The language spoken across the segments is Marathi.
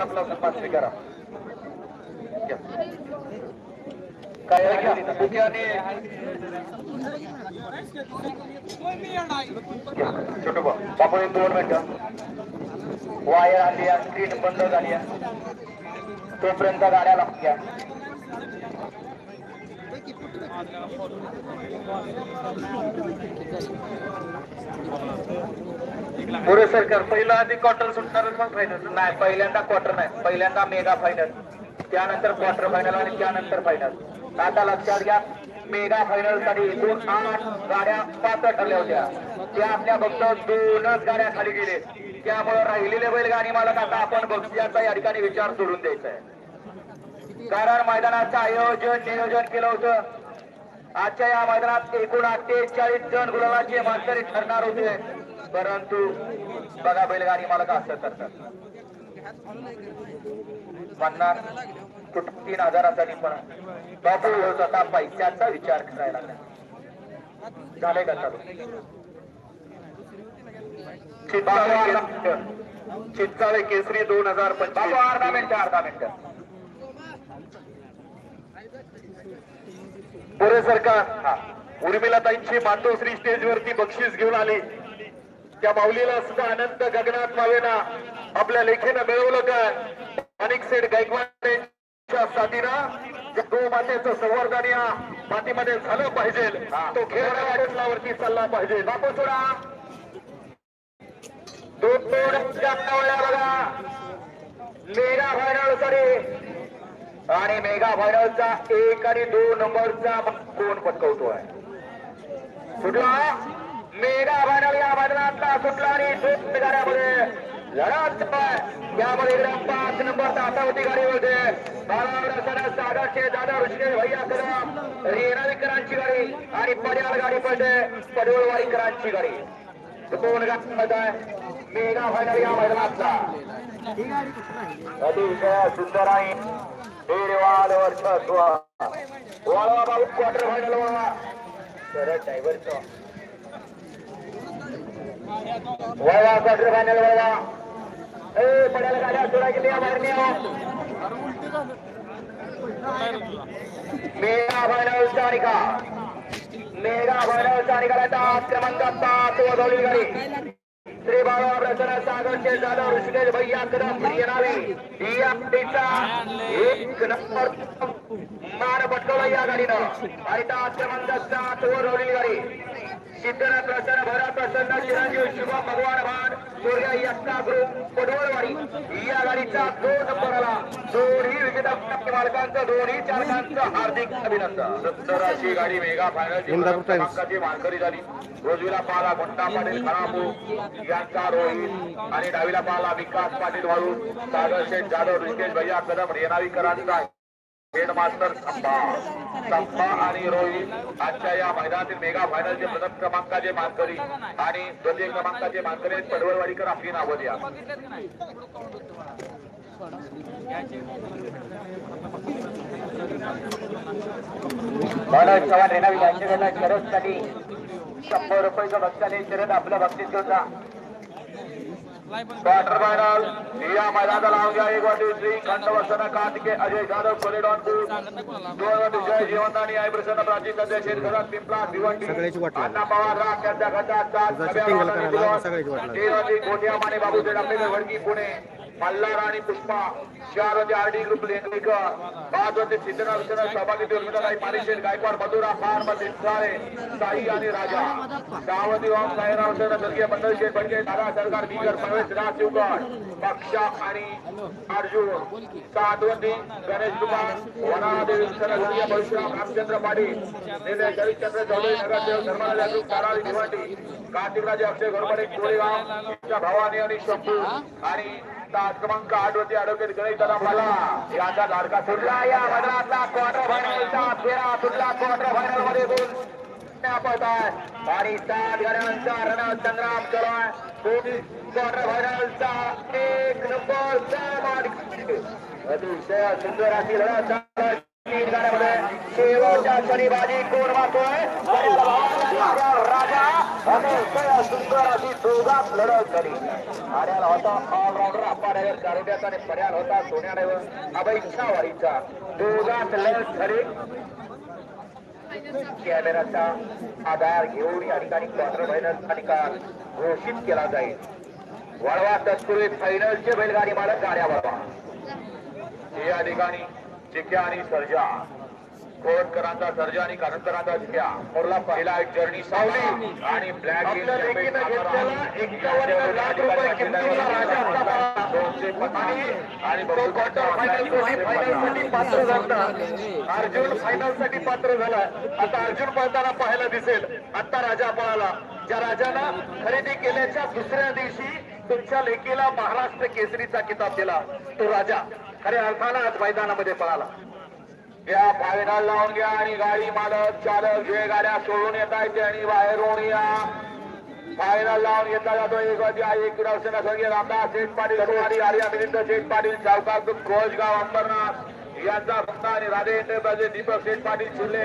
स्वीकारा काय छोटू बापू एक दोन मिनिट. वायर आली आहे स्क्रीन बंद झाली तोपर्यंत गाड्या लागत्या पुरे सरकार पहिला आधी क्वार्टर सुटणार मग फायनल नाही पहिल्यांदा क्वार्टर नाही. पहिल्यांदा मेगा फायनल त्यानंतर क्वार्टर फायनल आणि त्यानंतर फायनल आता लक्षात घ्या मेगा फायनलसाठी एकूण आठ गाड्या पात्र ठरल्या होत्या. त्या आपल्या फक्त दोनच गाड्या खाली गेले. त्यामुळे राहिलेले बैलगाडी मालक आता आपण बक्षियाचा या ठिकाणी विचार सोडून द्यायचा आहे. कारण मैदानाचं आयोजन नियोजन केलं होतं. आजच्या या मैदानात एकूण अठ्ठेचाळीस जण गुलाबाचे मानकरी ठरणार होते. परंतु बघा बैलगाडी मालक असं करतात. पन्नास तीन हजाराचा पण बापू होत होता पैशाचा विचार करायला झाले का चालू? चित्ताळे केसरी दोन हजार पंचवीस. अर्धा मिनिट अर्धा मिनिट. पुरे सरकार उर्मिलाताईंची मातोश्री स्टेजवरती बक्षीस घेऊन आली. त्या माऊलीला सुद्धा आनंद गगनात मावेना. आपल्या लेखीनं मिळवलं काय? अनेक सेठ गायकवाड यांच्या साथीनं गो मातेचं संवर्धन या मातीमध्ये झालं पाहिजे. तो खेळ चालला पाहिजे. बापू सोडा. दोन दोन जागतावळ्या बघा. मेगा फायनलसाठी आणि मेगा फायनलचा एक आणि दोन नंबरचा कोण पटकवतोय? सुटला? मेगा फायनल या मैदानातला सुटला आणि दोन गाड्यामध्ये लढत यामध्ये पाच नंबर तासावती गाडी होते. सागरचे दादा ऋषिकेश भैया कदम रेणावीकरांची गाडी आणि पड्याल गाडी पडते. पडवळवाडीकरांची गाडी. कोण गाडी मेगा फायनल या मैदानातला. अतिशय सुंदर आहे. दीड वर्षत्व वळवा बाबू क्वार्टर फायनल वळवा सरळ ड्रायव्हरचं वळवा क्वार्टर फायनल वळवा ए पड्याला गाड्या सोडा गेली या बाहेर मेगा फायनलचा निकाल मेगा क्रमांक गाडी श्री बाबा प्रसन्न सागरचे जाधव ऋषिकेश भैया कदम येणारी ही आपलीचा एक नंबर मान पटकवला या गाडीनं. आणि त्या क्रमांक सात वर रोवलेली गाडी. सिद्धनाथ प्रसन्न भरत प्रसन्न चिरंजीव शुभम भगवान भान सूर्य यक्का ग्रुप पडवळवाडी या गाडीचा दोन नंबर दोन्ही विजेता मालकांचं दोन्ही चालकांचं हार्दिक अभिनंदन सुंदर गाडी मेगा फायनल क्रमांकाची मानकरी झाली रोजवीला पाला गुंडा पाटील खराबू यांचा रोहित आणि डावीला पाला विकास पाटील वाळू सागर शेठ जाधव ऋषिकेश भैया कदम रेणावीकरांचा हेडमास्टर संपा. संपा आणि रोहित आजच्या या मैदानातील मेगा फायनलचे प्रथम क्रमांकाचे मानकरी आणि द्वितीय क्रमांकाचे मानकरी आहेत पडवळवाडीकर आपली नावं द्या. मनोज चव्हाण रेणावी यांच्याकडनं शरदसाठी शंभर रुपयाचं बक्षाने शरद आपलं बक्षीस घेऊन जा. क्वार्टर फायनल या मैदानाला लावून घ्या एक वाटी श्री खंडवसना कार्तिके अजय जाधव कोलेडॉन दोन वाटी जय जीवनदानी आई प्रसन्न प्राचीन सध्या शेतकऱ्यात पिंपला भिवंडी. अण्णा पवार राग त्यांच्या खड्ड्यात सात. तीन वाटी गोठ्या माने बाबू सेठ आपले वडकी पुणे. मल्हार आणि पुष्पा चार होते आर डी ग्रुप लेंगरेकर पाच होते सिद्धनाथ विश्वनाथ सहभागी उर्मिलाताई मारिशेठ गायकवाड मधुरा फार्म सिद्धाळे साई आणि राजा. गावती ओम साईराव सर स्वर्गीय मंडळ शेठ भटके दादा सरकार बिगर प्रवेश राज शिवगड पक्षा आणि अर्जुन सातवंती गणेश कुमार वनादेवी सर स्वर्गीय परशुराम रामचंद्र पाटील निर्णय शरदचंद्र चौधरी नगरदेव धर्माला जागरूक काराळी निवाटी कार्तिकराजे अक्षय घोरपडे कोरेगाव त्यांच्या भवानी आणि शंभू आणि तास क्रमांक आठ वरती अडवकेत गणेश दादा मला. याचा धाडका सुटला. या मैदानातला क्वार्टर फायनलचा फेरा सुटला. क्वार्टर फायनलमध्ये दोन आणि सात गाड्यांचा रणसंग्राम संग्राम आहे क्वार्टर फायनलचा एक नंबरचा अतिशय सुंदर अशी लढा चालू गाड्यामध्ये शेवटच्या क्षणी बाजी कोण मारतोय? राजा. सुंदर अशी दोघात लढत झाली. होता ऑलराऊंडर आणि पर्याल होता वारीचा दोघात लढत झाली. कॅमेराचा आधार घेऊन या ठिकाणी क्वार्टर फायनल निकाल घोषित केला जाईल. वळवा तत्पूर्वी फायनलचे बैलगाडी मालक गाड्या वळवा या ठिकाणी चिक्या आणि सर्जा. कोटकरांचा सर्जा आणि कारणकरांचा चिक्या मोरला पहिला एक जर्नी सावली आणि ब्लॅक. दोनशे आणि पात्र झाला. अर्जुन फायनलसाठी पात्र झाला. आता अर्जुन पळताना पाहायला दिसेल. आता राजा पळाला. ज्या राजानं खरेदी केल्याच्या दुसऱ्या दिवशी तुमच्या लेकीला महाराष्ट्र केसरीचा किताब दिला. तो राजा खऱ्या अर्थानं आज मैदानामध्ये पळाला. या फायनल लावून घ्या आणि गाडी मालक चालक जे गाड्या सोडून येत आहेत ते आणि बाहेरून या. फायनल लावून घेतला जातो एक वाजता एक नवसेना संघ रामदास शेठ पाटील हरुवारी आर्या मिलिंद शेठ पाटील सावकार कोजगाव अंबरनाथ. यांचा भक्त आणि राधे इंटरप्राइजेस दीपक शेठ पाटील शिल्ले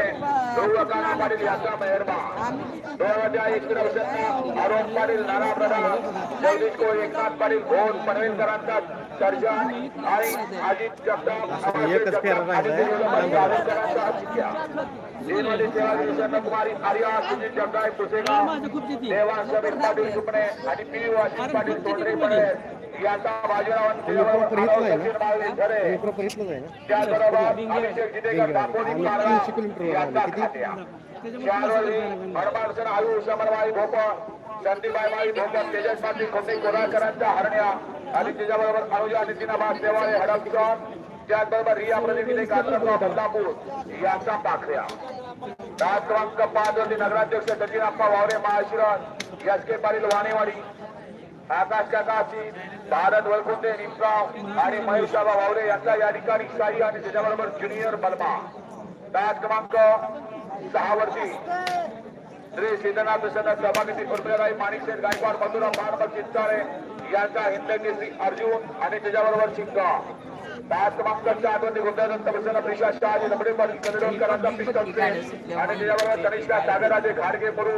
गौरकाना पाटील यांचा मेहरबान. दोन वाजता एक नवसेना अरुण पाटील नाना प्रधान जगदीश को एकनाथ पाटील घोष पनवेलकरांचा एकच फेरा राहिलाय. तीनशे हनुमानसन आयुष अमरवाई भोप संदीपाई माई भोप तेजस पाटील खोटे कोराळकरांचा हरण्या आणि त्याच्याबरोबर अनुजा नितीनाबाद देवाळे हडपकर त्याचबरोबर रिया प्रतिनिधी कात्रगाव बदलापूर यांचा पाखऱ्या. दहा क्रमांक पाच वरती नगराध्यक्ष सचिनाप्पा वावरे महाशिरस एस के पाटील वाणेवाडी आकाश काकाशी भारत वळकुंडे निमगाव आणि महेशाबा वावरे यांचा या ठिकाणी शाही आणि त्याच्याबरोबर ज्युनियर बलमा. दहा क्रमांक सहा वरती श्री सिद्धनाथ प्रसन्न सभापती फुलमेराई माणिकशेठ गायकवाड मधुरा पारबत चित्तारे यांचा हिंदकेसरी अर्जुन आणि त्याच्याबरोबर शिंगा डाक क्रमांक चार वरती गुंडादत्त प्रसन्न प्रिशा शाह आणि पिस्टल त्याच्याबरोबर तनिष्का घाडगे मुरू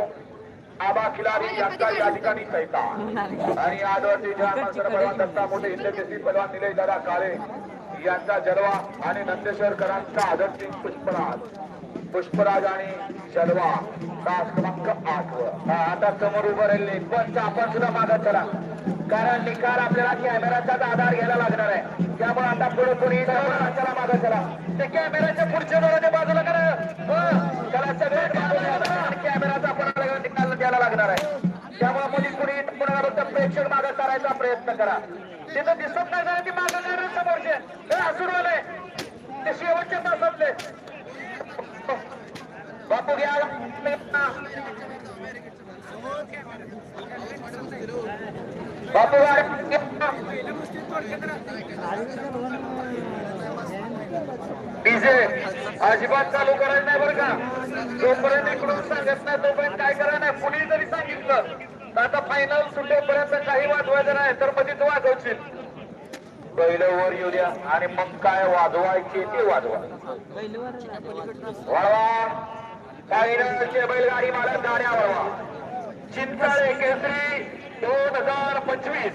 आबा खिलारी यांचा या ठिकाणी सैता. आणि आदवरती जहान पहलवान दत्ता मोठे हिंद केसरी पहलवान निलेश दादा काळे यांचा जलवा आणि नंदेश्वरकरांचा आदर सिंग पुष्पराज. पुष्पराज आणि शर्वा तास क्रमांक आठ वर. आता समोर उभं राहिले. पण आपण सुद्धा मागत चला. कारण निकाल आपल्याला कॅमेराचाच आधार घ्यायला लागणार आहे. त्यामुळे आता पुढे कोणी चला मागत चला. ते कॅमेराच्या पुढच्या डोळ्याच्या बाजूला करा. हं. त्याला सगळे कॅमेराचा आपण निकाल द्यायला लागणार आहे. त्यामुळे मुली कुणी पुन्हा प्रेक्षक मागत करायचा प्रयत्न करा. तिथं दिसत नाही जरा ती मागं समोरचे. हे असुरवाले ते शेवटच्या तासातले बापू घ्या बापू घ्या डीजे अजिबात चालू करायचं नाही बरं का. जोपर्यंत इकडून सांगत नाही तोपर्यंत काय करायचं नाही. कुणी जरी सांगितलं तर आता फायनल सुटेपर्यंत काही वाजवायचं नाही तर मध्येच वाजवशील. पहिलं वर येऊ द्या आणि मग काय वाजवायचे ते वाजवा. वळवा फायनलचे बैलगाडी मालक गाड्या वळवा चिंताळे केसरी दोन हजार पंचवीस.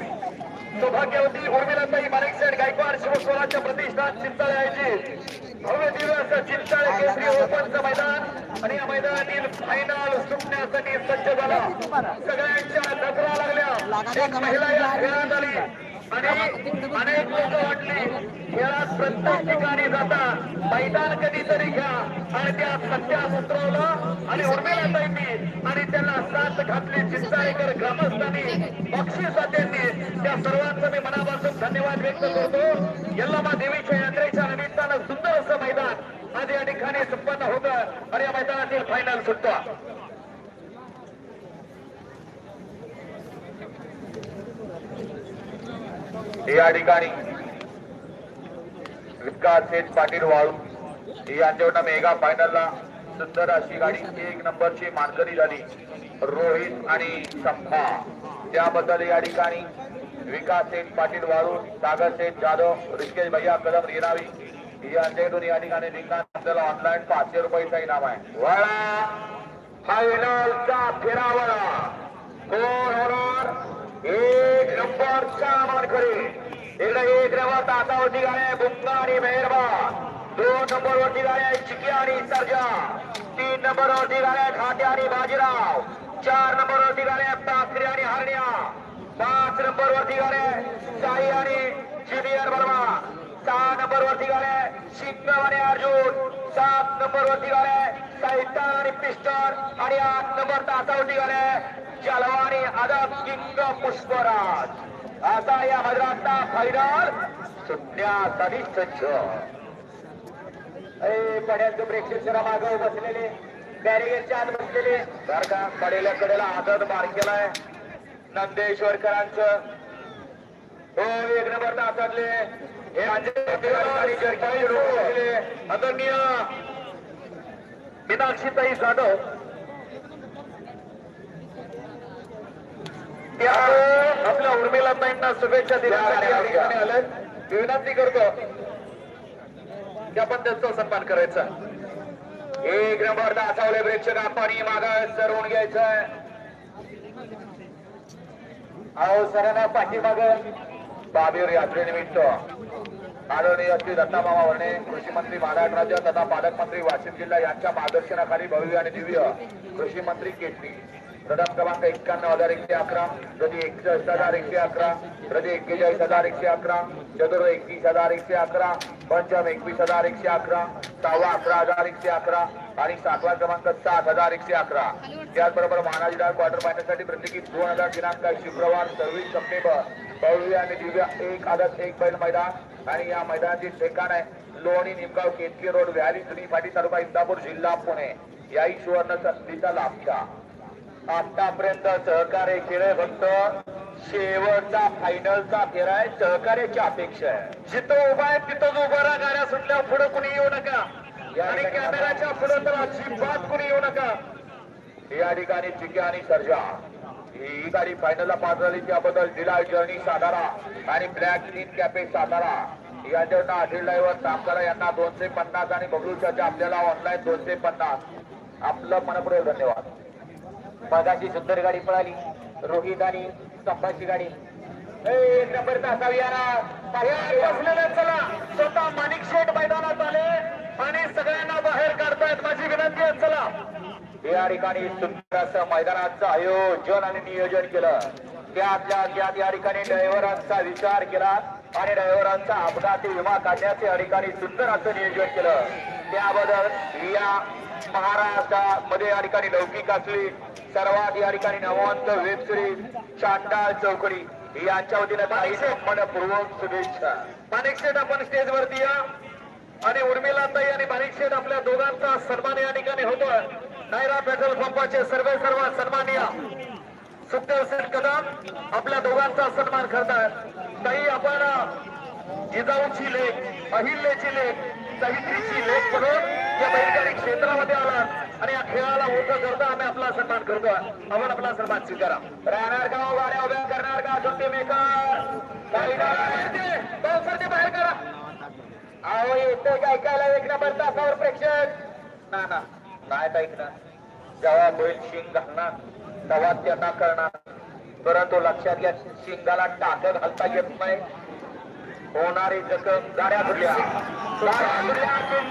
सौभाग्यवती उर्मिलाताई माणिकसेठ गायकवाड शिवस्वराज्य प्रतिष्ठान चिंताळे आयोजित. भव्य दिवस चिंताळे केसरी ओपनचं मैदान आणि या मैदानातील फायनल सुटण्यासाठी सज्ज झाला. सगळ्यांच्या नजरा लागल्या. एक महिला या खेळात आली. अनेक लोक वाटली खेळात प्रत्येक ठिकाणी जाता मैदान कधीतरी घ्या आणि त्या सत्या उतरवलं आणि उर्मिला ताईंनी आणि त्यांना साथ घातली चिंचाळेकर ग्रामस्थांनी बक्षिसात्यांनी त्या सर्वांचं मी मनापासून धन्यवाद व्यक्त करतो यल्लामा देवीच्या यात्रेच्या निमित्तानं सुंदर असं मैदान आज या ठिकाणी संपन्न होतं आणि या मैदानातील फायनल सुटतो. या ठिकाणी विकास सेठ पाटील वाळू यांच्याकडनं मेगा फायनलला सुंदर अशी गाडी एक नंबरची मानकरी झाली. रोहित आणि संभा. त्याबद्दल या ठिकाणी विकास सेठ पाटील वाळू सागर सेठ जाधव ऋषिकेश भैया कदम रिनावी यांच्याकडून या ठिकाणी लिंगात ऑनलाईन पाचशे रुपयाचा इनाम आहे. वळा फायनलचा फेरावळा. कोण होणार? एक नंबरचा मानकरी इकडे एक नंबर तासावरती गाड्या बुंगा आणि मेहरबान। दोन नंबर वरती गाड्या चिकी आणि सर्जा। तीन नंबर वरती गाड्या खाट्या आणि बाजीराव। चार नंबर वरती गाड्या टाकरे आणि हरण्या पाच नंबर वरती गाड्या साई आणि ज्युनियर वर्मा। सहा नंबर वरती गाड्या शिंगम आणि अर्जुन। सात नंबर वरती गाड्या सैतान आणि पिस्टन आणि आठ नंबर तासावरती गाड्या जलवा आणि अदब किंग पुष्पराज. असा या मैदानाचा फायनल सुटण्यासाठी सज्ज ए पड्यांचं प्रेक्षक मागे बसलेले. बॅरिगेटच्या आत बसलेले. बर का कडेला कडेला आदर मार केलाय. नंदेश्वरकरांचं. हो एक नंबर तासातले हे आणि मीनाक्षी ताई जाधव. आपल्या उर्मिला ताईंना शुभेच्छा दिल्या विनंती करतो की आपण त्यांचा सन्मान करायचा. एक नंबर दाखवले प्रेक्षक आपण मागा सरवून घ्यायचं अहो सरांना पाठीमाग बाबीर यात्रेनिमित्त आदरणीय श्री दत्तामामा वर्णे कृषी मंत्री महाराष्ट्र राज्य तथा पालकमंत्री वाशिम जिल्हा यांच्या मार्गदर्शनाखाली भव्य आणि दिव्य कृषी मंत्री केटली प्रथम क्रमांक एक्क्याण्णव हजार एकशे अकरा प्रति एकसष्ट हजार एकशे अकरा प्रति एक्केचाळीस हजार एकशे अकरा चतुर्थ एकवीस हजार एकशे अकरा पंचम एकवीस हजार एकशे अकरा सहावा अकरा हजार एकशे अकरा आणि सातवा क्रमांक सात हजार एकशे अकरा. त्याचबरोबर महाराज क्वार्टर फायनलसाठी प्रत्येकी दोन हजार दिनांक शुक्रवार सव्वीस सप्टेंबर. भव्य आणि दिव्य एक आदर्श एक बैल मैदान आणि या मैदानाचे ठिकाण आहे लोणी निमगाव केतकी रोड व्हॅली जुनी फाटी तालुका इंदापूर जिल्हा पुणे. याही सुवर्ण संधीचा लाभ घ्या. आतापर्यंत सहकार्य केलंय फक्त शेवटचा फायनलचा फेरा आहे. सहकार्याची अपेक्षा आहे. जिथं उभा आहे तिथंच उभा राहा. गाड्या सुटल्यावर पुढे कुणी येऊ नका. आणि कॅमेराच्या पुढे तर अजिबात कुणी येऊ नका. या ठिकाणी चिके आणि सर्जा. ही गाडी फायनलला पात्र झाली. त्याबद्दल डिलाय जर्नी सातारा आणि ब्लॅक ग्रीन कॅफे सातारा. यांच्यावर आठील ड्रायव्हर सामकारा यांना दोनशे पन्नास आणि बबलूच्या आपल्याला ऑनलाईन दोनशे पन्नास. आपलं मनपूर्वक धन्यवाद. मगाशी सुंदर गाडी पळाली. रोहित आणि संभाची गाडी. एक चला. स्वतः माणिक शेठ मैदानात आले आणि सगळ्यांना बाहेर काढतायत. माझी विनंती आहे चला. या ठिकाणी सुंदर असं मैदानाचं आयोजन आणि नियोजन केलं. त्यातल्या त्यात या ठिकाणी ड्रायव्हरांचा विचार केला आणि ड्रायव्हरांचा अपघाती विमा काढण्याचे या ठिकाणी सुंदर असं नियोजन केलं. त्याबद्दल या महाराष्ट्रामध्ये या ठिकाणी लौकिक असली सर्वात या ठिकाणी नवंत वेब सिरीज चांडाळ चौकडी. यांच्या वतीनं काही मनपूर्वक शुभेच्छा. माणिक शेठ आपण स्टेजवरती या. आणि उर्मिला ताई आणि माणिक शेठ आपल्या दोघांचा सन्मान या ठिकाणी होतोय. नायरा पेट्रोल पंपाचे सर्वे सर्व सन्माननीय सुखदेव सेठ कदम आपल्या दोघांचा सन्मान करतात ताई आपण जिजाऊची लेख अहिल्याची लेख सावित्रीची लेख म्हणून या बैलगाडी क्षेत्रामध्ये आलात आणि या खेळाला मोठं करता आम्ही आपला सन्मान करतो. आपण आपला सन्मान स्वीकारा. राहणार का हो, गाड्या उभ्या करणार का छोटे मेकर? बाहेर करा. अहो येते का ऐकायला? एक नंबर तासावर प्रेक्षक. ना ना. नाही ऐकणार? जेव्हा बैल शिंग घालणार तेव्हा त्यांना करणार परंतु लक्षात घ्या शिंगाला टाकं घालता येत नाही. होणारी जखम गाड्या फुटल्या गाड्या सुटल्या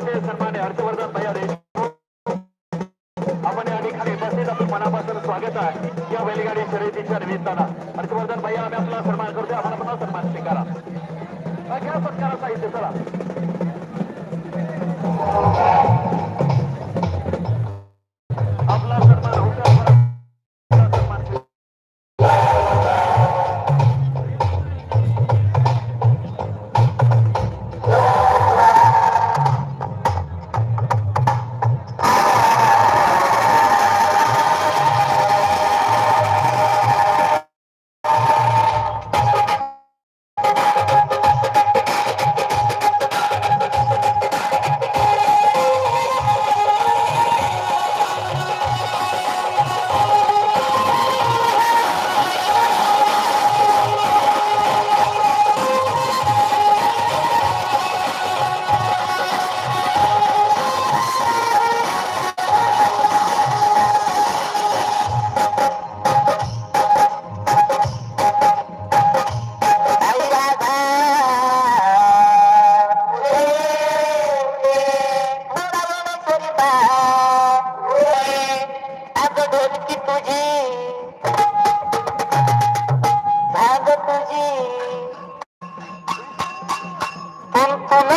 विशेष सन्मान्य हर्षवर्धन भैया आपण या ठिकाणी बसलेलं आपलं मनापासून स्वागत आहे. या बैलगाडी शर्यतीच्या निमित्तानं. हर्षवर्धन भैया आम्ही आपला सन्मान करतोय. आपण आपला सन्मान स्वीकारा. सत्काराचा इथे चला. तुझी भाग तुझी तुम तुम